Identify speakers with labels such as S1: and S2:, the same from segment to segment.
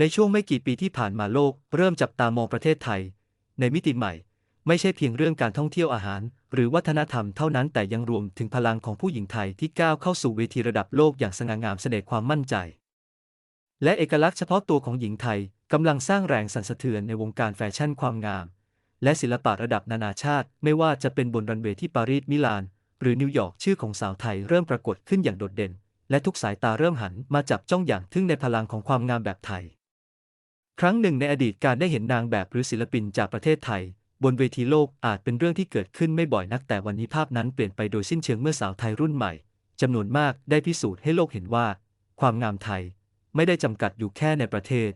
S1: ในช่วงไม่กี่ปีที่ผ่านมาโลก เริ่มจับตามองประเทศไทย ในมิติใหม่ ไม่ใช่เพียงเรื่องการท่องเที่ยวอาหาร หรือวัฒนธรรมเท่านั้นแต่ยังรวมถึงพลังของผู้หญิงไทยที่ก้าวเข้าสู่เวทีระดับโลกอย่างสง่างามเสน่ห์ความมั่นใจ และเอกลักษณ์เฉพาะตัวของหญิงไทยกำลังสร้างแรงสั่นสะเทือนในวงการแฟชั่นความงาม และศิลปะระดับนานาชาติ ไม่ว่าจะเป็นบนรันเวย์ที่ปารีสมิลาน หรือนิวยอร์กชื่อของสาวไทยเริ่มปรากฏขึ้นอย่างโดดเด่น และทุกสายตาเริ่มหันมาจับจ้องอย่างทึ่งในพลังของความงามแบบไทย ครั้งหนึ่งในอดีตการได้เห็นนางแบบหรือศิลปินจากประเทศไทย บนเวทีโลกอาจเป็นเรื่องที่เกิดขึ้นไม่บ่อยนัก แต่วันนี้ภาพนั้นเปลี่ยนไปโดยสิ้นเชิงเมื่อสาวไทยรุ่นใหม่จำนวนมากได้พิสูจน์ให้โลกเห็นว่า ความงามไทยไม่ได้จำกัดอยู่แค่ในประเทศ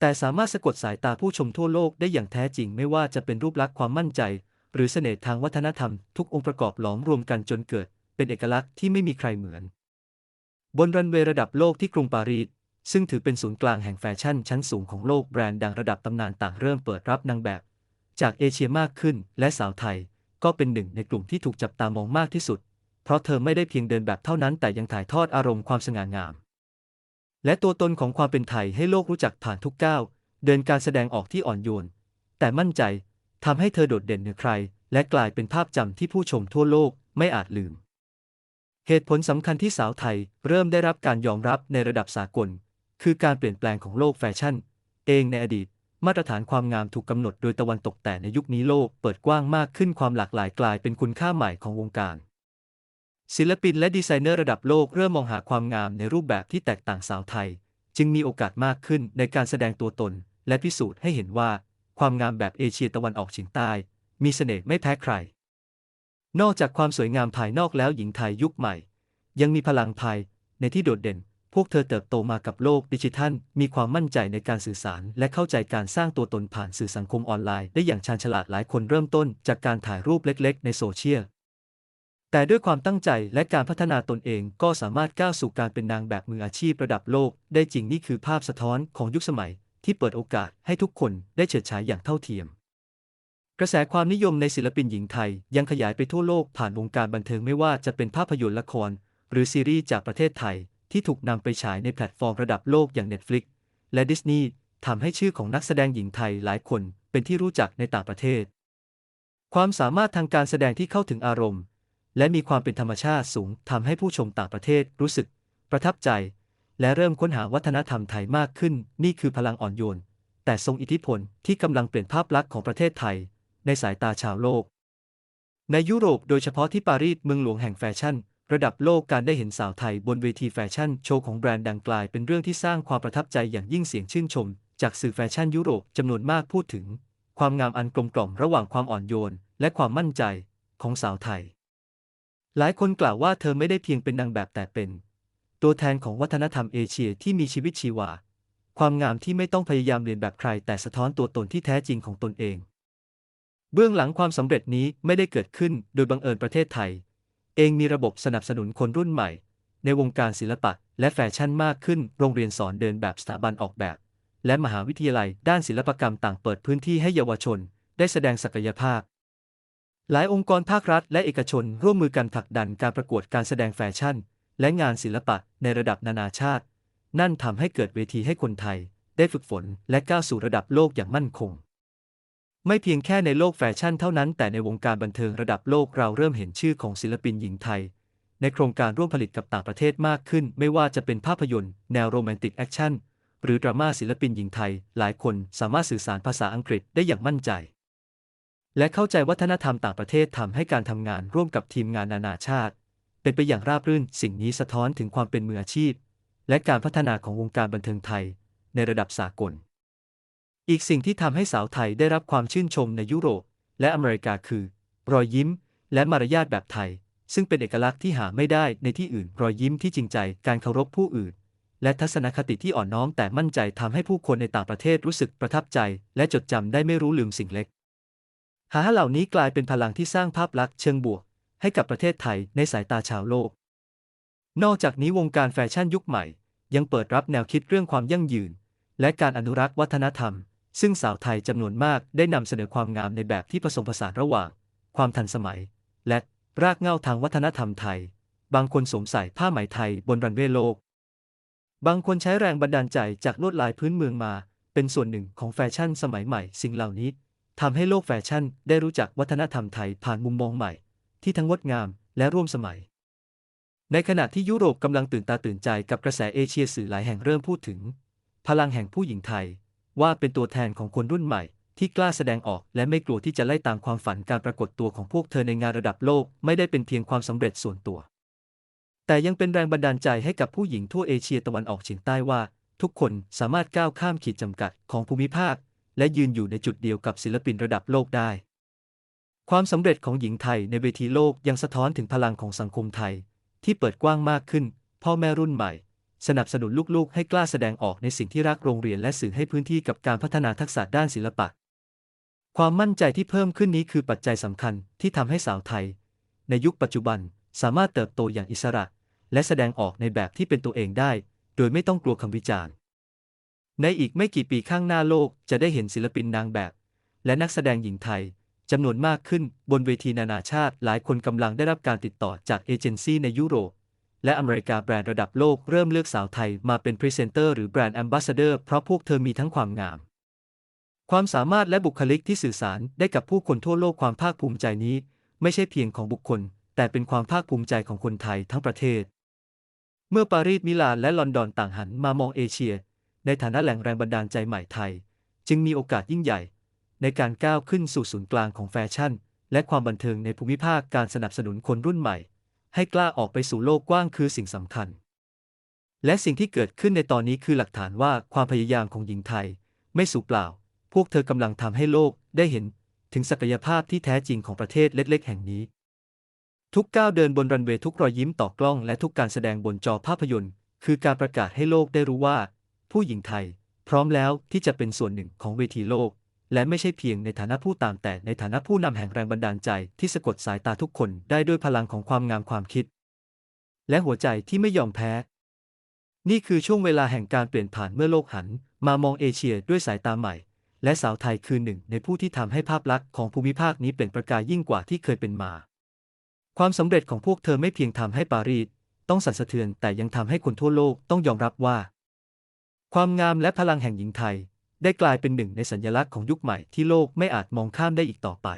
S1: แต่สามารถสะกดสายตาผู้ชมทั่วโลกได้อย่างแท้จริงไม่ว่าจะเป็นรูปลักษณ์ความมั่นใจ หรือเสน่ห์ทางวัฒนธรรม ทุกองค์ประกอบหลอมรวมกันจนเกิด เป็นเอกลักษณ์ที่ไม่มีใครเหมือน บนรันเวย์ระดับโลกที่กรุงปารีส ซึ่งถือเป็นศูนย์กลางแห่งแฟชั่นชั้นสูงของโลกแบรนด์ดังระดับตำนานต่างเริ่มเปิดรับนางแบบ จากเอเชียมากขึ้น และสาวไทย ก็เป็นหนึ่งในกลุ่มที่ถูกจับตามองมากที่สุด เพราะเธอไม่ได้เพียงเดินแบบเท่านั้นแต่ยังถ่ายทอดอารมณ์ความสง่างาม และตัวตนของความเป็นไทยให้โลกรู้จักผ่านทุกก้าวเดินการแสดงออกที่อ่อนโยน แต่มั่นใจทำให้เธอโดดเด่นเหนือใคร และกลายเป็นภาพจำที่ผู้ชมทั่วโลกไม่อาจลืม เหตุผลสำคัญที่สาวไทยเริ่มได้รับการยอมรับในระดับสากล คือการเปลี่ยนแปลงของโลกแฟชั่น เองในอดีต มาตรฐานความงามถูกกำหนดโดยตะวันตกแต่ในยุคนี้โลกเปิดกว้างมากขึ้นความหลากหลายกลายเป็นคุณค่าใหม่ของวงการ ศิลปินและดีไซเนอร์ระดับโลกเริ่มมองหาความงามในรูปแบบที่แตกต่างสาวไทย จึงมีโอกาสมากขึ้นในการแสดงตัวตน และพิสูจน์ให้เห็นว่า ความงามแบบเอเชียตะวันออกเฉียงใต้ มีเสน่ห์ไม่แพ้ใคร นอกจากความสวยงามภายนอกแล้วหญิงไทยยุคใหม่ ยังมีพลังภายในที่โดดเด่น พวกเธอเติบโตมากับโลกดิจิทัล มีความมั่นใจในการสื่อสาร และเข้าใจการสร้างตัวตนผ่านสื่อสังคมออนไลน์ได้อย่างชาญฉลาดหลายคนเริ่มต้นจากการถ่ายรูปเล็ก ๆ ในโซเชียล แต่ด้วยความตั้งใจและการพัฒนาตนเองก็สามารถก้าวสู่การเป็นนางแบบมืออาชีพระดับโลก ได้จริงนี่คือภาพสะท้อนของยุคสมัย ที่เปิดโอกาสให้ทุกคนได้เฉิดฉายอย่างเท่าเทียมกระแสความนิยมในศิลปินหญิงไทยยังขยายไปทั่วโลกผ่านวงการบันเทิงไม่ว่าจะเป็นภาพยนตร์ละคร หรือซีรีส์จากประเทศไทย ที่ถูกนำไปฉายในแพลตฟอร์มระดับโลกอย่าง Netflix และ Disney ทำให้ชื่อของนักแสดงหญิงไทยหลายคนเป็นที่รู้จักในต่างประเทศ ความสามารถทางการแสดงที่เข้าถึงอารมณ์ และมีความเป็นธรรมชาติสูงทำให้ผู้ชมต่างประเทศรู้สึก ประทับใจ และเริ่มค้นหาวัฒนธรรมไทยมากขึ้น นี่คือพลังอ่อนโยน แต่ทรงอิทธิพลที่กำลังเปลี่ยนภาพลักษณ์ของประเทศไทย ในสายตาชาวโลก ในยุโรปโดยเฉพาะที่ปารีสเมืองหลวงแห่งแฟชั่น ระดับโลกการได้เห็นสาวไทยบนเวทีแฟชั่นโชว์ของแบรนด์ดังกลายเป็นเรื่องที่สร้างความประทับใจอย่างยิ่งเสียงชื่นชม จากสื่อแฟชั่นยุโรปจำนวนมากพูดถึง ความงามอันกลมกล่อมระหว่างความอ่อนโยน และความมั่นใจของสาวไทย หลายคนกล่าวว่าเธอไม่ได้เพียงเป็นนางแบบแต่เป็น ตัวแทนของวัฒนธรรมเอเชียที่มีชีวิตชีวา ความงามที่ไม่ต้องพยายามเรียนแบบใคร แต่สะท้อนตัวตนที่แท้จริงของตนเอง เบื้องหลังความสำเร็จนี้ไม่ได้เกิดขึ้นโดยบังเอิญประเทศไทย เองมีระบบสนับสนุนคนรุ่นใหม่ ในวงการศิลปะและแฟชั่นมากขึ้น โรงเรียนสอนเดินแบบสถาบันออกแบบ และมหาวิทยาลัยด้านศิลปกรรมต่างเปิดพื้นที่ให้เยาวชน ได้แสดงศักยภาพ หลายองค์กรภาครัฐและเอกชนร่วมมือกันผลักดันการประกวดการแสดงแฟชั่น และงานศิลปะในระดับนานาชาติ นั่นทำให้เกิดเวทีให้คนไทย ได้ฝึกฝนและก้าวสู่ระดับโลกอย่างมั่นคง ไม่เพียงแค่ในโลกแฟชั่นเท่านั้น แต่ในวงการบันเทิงระดับโลกเราเริ่มเห็นชื่อของศิลปินหญิงไทย ในโครงการร่วมผลิตกับต่างประเทศมากขึ้น ไม่ว่าจะเป็นภาพยนตร์ แนวโรแมนติกแอคชั่นหรือดราม่าศิลปินหญิงไทย หลายคนสามารถสื่อสารภาษาอังกฤษได้อย่างมั่นใจ และเข้าใจวัฒนธรรมต่างประเทศทำให้การทำงานร่วมกับทีมงานนานาชาติ เป็นไปอย่างราบรื่นสิ่งนี้สะท้อนถึงความเป็นมืออาชีพ และการพัฒนาของวงการบันเทิงไทย ในระดับสากล อีกสิ่งที่ทำให้สาวไทยได้รับความชื่นชมในยุโรป และอเมริกาคือ รอยยิ้ม และมารยาทแบบไทย ซึ่งเป็นเอกลักษณ์ที่หาไม่ได้ในที่อื่น รอยยิ้มที่จริงใจการเคารพผู้อื่น และทัศนคติที่อ่อนน้อมแต่มั่นใจทำให้ผู้คนในต่างประเทศรู้สึกประทับใจ และจดจำได้ไม่รู้ลืมสิ่งเล็ก หาเหล่านี้กลายเป็นพลังที่สร้างภาพลักษณ์เชิงบวก ให้กับประเทศไทยในสายตาชาวโลก นอกจากนี้วงการแฟชั่นยุคใหม่ ยังเปิดรับแนวคิดเรื่องความยั่งยืน และการอนุรักษ์วัฒนธรรม ซึ่งสาวไทยจำนวนมากได้นำเสนอความงามในแบบที่ผสมผสานระหว่าง ความทันสมัย และรากเหง้าทางวัฒนธรรมไทย บางคนสวมใส่ผ้าไหมไทยบนรันเวย์โลก บางคนใช้แรงบันดาลใจจากลวดลายพื้นเมืองมา เป็นส่วนหนึ่งของแฟชั่นสมัยใหม่ สิ่งเหล่านี้ทำให้โลกแฟชั่นได้รู้จักวัฒนธรรมไทยผ่านมุมมองใหม่ ที่ทั้งงดงามและร่วมสมัย ในขณะที่ยุโรปกำลังตื่นตาตื่นใจกับกระแสเอเชียสื่อหลายแห่งเริ่มพูดถึง พลังแห่งผู้หญิงไทย ว่าเป็นตัวแทนของคนรุ่นใหม่ ที่กล้าแสดงออกและไม่กลัวที่จะไล่ตามความฝันการปรากฏตัวของพวกเธอในงานระดับโลกไม่ได้เป็นเพียงความสำเร็จส่วนตัว แต่ยังเป็นแรงบันดาลใจให้กับผู้หญิงทั่วเอเชียตะวันออกเฉียงใต้ว่า ทุกคนสามารถก้าวข้ามขีดจำกัดของภูมิภาค และยืนอยู่ในจุดเดียวกับศิลปินระดับโลกได้ ความสำเร็จของหญิงไทยในเวทีโลกยังสะท้อนถึงพลังของสังคมไทย ที่เปิดกว้างมากขึ้น พ่อแม่รุ่นใหม่ สนับสนุนลูกๆ ให้กล้าแสดงออกในสิ่งที่รักโรงเรียนและสื่อให้พื้นที่กับการพัฒนาทักษะด้านศิลปะ ความมั่นใจที่เพิ่มขึ้นนี้คือปัจจัยสำคัญที่ทำให้สาวไทย ในยุคปัจจุบันสามารถเติบโตอย่างอิสระ และแสดงออกในแบบที่เป็นตัวเองได้ โดยไม่ต้องกลัวคำวิจารณ์ ในอีกไม่กี่ปีข้างหน้าโลกจะได้เห็นศิลปินนางแบบ และนักแสดงหญิงไทยจำนวนมากขึ้นบนเวทีนานาชาติ หลายคนกำลังได้รับการติดต่อจากเอเจนซี่ในยุโรป และอเมริกาแบรนด์ระดับโลกเริ่มเลือกสาวไทยมาเป็นพรีเซนเตอร์หรือแบรนด์แอมบาสเดอร์เพราะพวกเธอมีทั้งความงาม ความสามารถและบุคลิกที่สื่อสารได้กับผู้คนทั่วโลกความภาคภูมิใจนี้ ไม่ใช่เพียงของบุคคล แต่เป็นความภาคภูมิใจของคนไทยทั้งประเทศ เมื่อปารีสมิลานและลอนดอนต่างหันมามองเอเชีย ในฐานะแหล่งแรงบันดาลใจใหม่ไทย จึงมีโอกาสยิ่งใหญ่ ในการก้าวขึ้นสู่ศูนย์กลางของแฟชั่น และความบันเทิงในภูมิภาคการสนับสนุนคนรุ่นใหม่ ให้กล้าออกไปสู่โลกกว้างคือสิ่งสำคัญ และสิ่งที่เกิดขึ้นในตอนนี้คือหลักฐานว่าความพยายามของหญิงไทย ไม่สูญเปล่า พวกเธอกำลังทำให้โลกได้เห็นถึงศักยภาพที่แท้จริงของประเทศเล็ก ๆ แห่งนี้ ทุกก้าวเดินบนรันเวย์ทุกรอยยิ้มต่อกล้อง และทุกการแสดงบนจอภาพยนตร์ คือการประกาศให้โลกได้รู้ว่า ผู้หญิงไทย พร้อมแล้วที่จะเป็นส่วนหนึ่งของเวทีโลก และไม่ใช่เพียงในฐานะผู้ตามแต่ในฐานะผู้นำแห่งแรงบันดาลใจที่สะกดสายตาทุกคนได้ด้วยพลังของความงามความคิด และหัวใจที่ไม่ยอมแพ้ นี่คือช่วงเวลาแห่งการเปลี่ยนผ่านเมื่อโลกหัน มามองเอเชียด้วยสายตาใหม่ และสาวไทยคือหนึ่ง ในผู้ที่ทำให้ภาพลักษณ์ของภูมิภาคนี้เปล่งประกายยิ่งกว่าที่เคยเป็นมา ความสำเร็จของพวกเธอไม่เพียงทำให้ปารีสต้องสั่นสะเทือนแต่ยังทำให้คนทั่วโลกต้องยอมรับว่า ความงามและพลังแห่งหญิงไทย ได้กลายเป็นหนึ่งในสัญลักษณ์ของยุคใหม่ที่โลกไม่อาจมองข้ามได้อีกต่อไป